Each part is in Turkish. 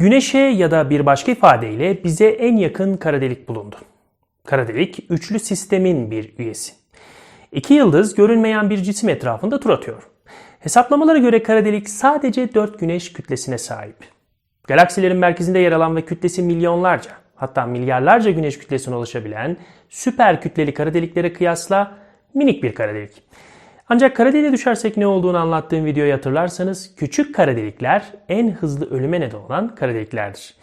Güneşe ya da bir başka ifadeyle bize en yakın kara delik bulundu. Kara delik üçlü sistemin bir üyesi. İki yıldız görünmeyen bir cisim etrafında tur atıyor. Hesaplamalara göre kara delik sadece 4 güneş kütlesine sahip. Galaksilerin merkezinde yer alan ve kütlesi milyonlarca hatta milyarlarca güneş kütlesine ulaşabilen süper kütleli kara deliklere kıyasla minik bir kara delik. Ancak kara deliğe düşersek ne olduğunu anlattığım videoyu hatırlarsanız küçük kara delikler en hızlı ölüme neden olan kara deliklerdir.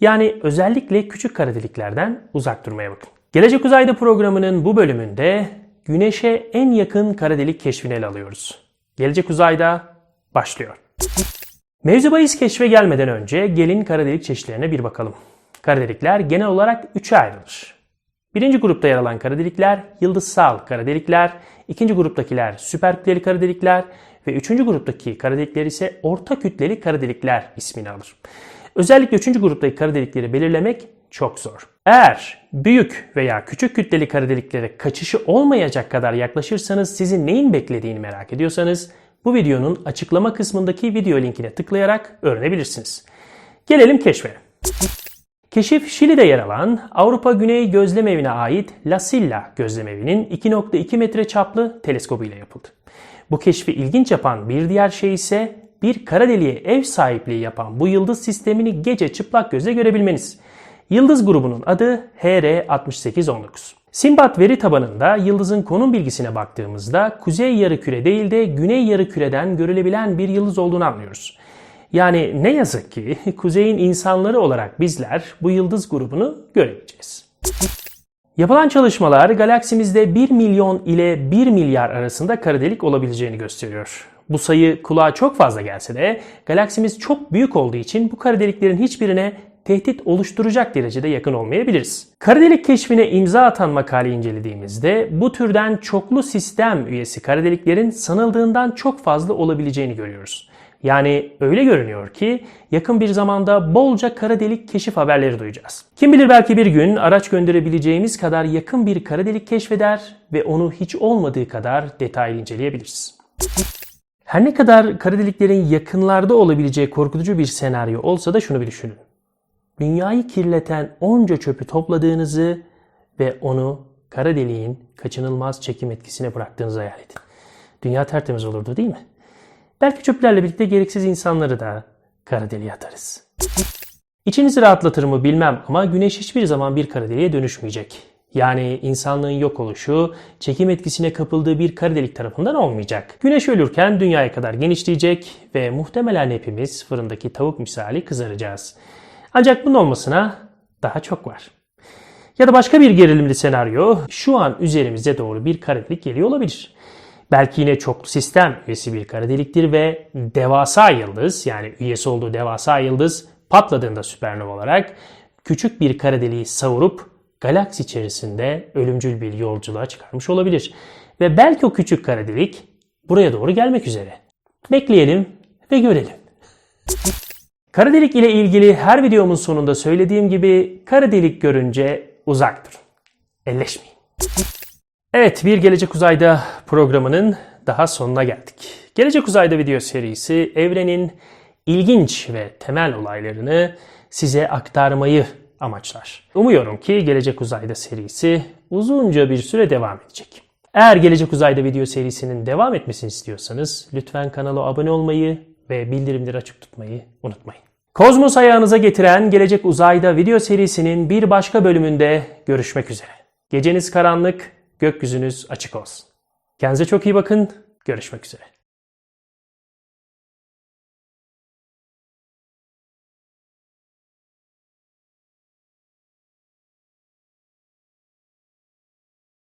Yani özellikle küçük kara deliklerden uzak durmaya bakın. Gelecek Uzayda programının bu bölümünde Güneş'e en yakın kara delik keşfini ele alıyoruz. Gelecek Uzayda başlıyor. Mevzu bahis keşfe gelmeden önce gelin kara delik çeşitlerine bir bakalım. Kara delikler genel olarak üçe ayrılır. Birinci grupta yer alan kara delikler yıldızsal kara delikler, ikinci gruptakiler süper kütleli kara delikler ve üçüncü gruptaki kara delikler ise orta kütleli kara delikler ismini alır. Özellikle üçüncü gruptaki kara delikleri belirlemek çok zor. Eğer büyük veya küçük kütleli kara deliklere kaçışı olmayacak kadar yaklaşırsanız sizin neyin beklediğini merak ediyorsanız bu videonun açıklama kısmındaki video linkine tıklayarak öğrenebilirsiniz. Gelelim keşfe. Keşif Şili'de yer alan Avrupa Güney Gözlem Evi'ne ait La Silla Gözlem Evi'nin 2.2 metre çaplı teleskobu ile yapıldı. Bu keşfi ilginç yapan bir diğer şey ise bir kara deliğe ev sahipliği yapan bu yıldız sistemini gece çıplak gözle görebilmeniz. Yıldız grubunun adı HR6819. Simbat veri tabanında yıldızın konum bilgisine baktığımızda kuzey yarıküre değil de güney yarıküreden görülebilen bir yıldız olduğunu anlıyoruz. Yani ne yazık ki kuzeyin insanları olarak bizler bu yıldız grubunu göremeyeceğiz. Yapılan çalışmalar galaksimizde 1 milyon ile 1 milyar arasında kara delik olabileceğini gösteriyor. Bu sayı kulağa çok fazla gelse de galaksimiz çok büyük olduğu için bu kara deliklerin hiçbirine tehdit oluşturacak derecede yakın olmayabiliriz. Kara delik keşfine imza atan makaleyi incelediğimizde bu türden çoklu sistem üyesi kara deliklerin sanıldığından çok fazla olabileceğini görüyoruz. Yani öyle görünüyor ki yakın bir zamanda bolca kara delik keşif haberleri duyacağız. Kim bilir belki bir gün araç gönderebileceğimiz kadar yakın bir kara delik keşfeder ve onu hiç olmadığı kadar detaylı inceleyebiliriz. Her ne kadar kara deliklerin yakınlarda olabileceği korkutucu bir senaryo olsa da şunu bir düşünün. Dünyayı kirleten onca çöpü topladığınızı ve onu kara deliğin kaçınılmaz çekim etkisine bıraktığınızı hayal edin. Dünya tertemiz olurdu değil mi? Belki çöplerle birlikte gereksiz insanları da kara deliğe atarız. İçinizi rahatlatır mı bilmem ama güneş hiçbir zaman bir kara deliğe dönüşmeyecek. Yani insanlığın yok oluşu çekim etkisine kapıldığı bir kara delik tarafından olmayacak. Güneş ölürken dünyaya kadar genişleyecek ve muhtemelen hepimiz fırındaki tavuk misali kızaracağız. Ancak bunun olmasına daha çok var. Ya da başka bir gerilimli senaryo şu an üzerimize doğru bir kara delik geliyor olabilir. Belki yine çoklu sistem üyesi bir kara deliktir ve devasa yıldız yani üyesi olduğu devasa yıldız patladığında süpernova olarak küçük bir kara deliği savurup galaksi içerisinde ölümcül bir yolculuğa çıkarmış olabilir. Ve belki o küçük kara delik buraya doğru gelmek üzere. Bekleyelim ve görelim. Kara delik ile ilgili her videomun sonunda söylediğim gibi kara delik görünce uzak durun. Elleşmeyin. Evet bir Gelecek Uzayda programının daha sonuna geldik. Gelecek Uzayda video serisi evrenin ilginç ve temel olaylarını size aktarmayı amaçlar. Umuyorum ki Gelecek Uzayda serisi uzunca bir süre devam edecek. Eğer Gelecek Uzayda video serisinin devam etmesini istiyorsanız lütfen kanala abone olmayı ve bildirimleri açık tutmayı unutmayın. Kozmos ayağınıza getiren Gelecek Uzayda video serisinin bir başka bölümünde görüşmek üzere. Geceniz karanlık, gökyüzünüz açık olsun. Kendinize çok iyi bakın. Görüşmek üzere.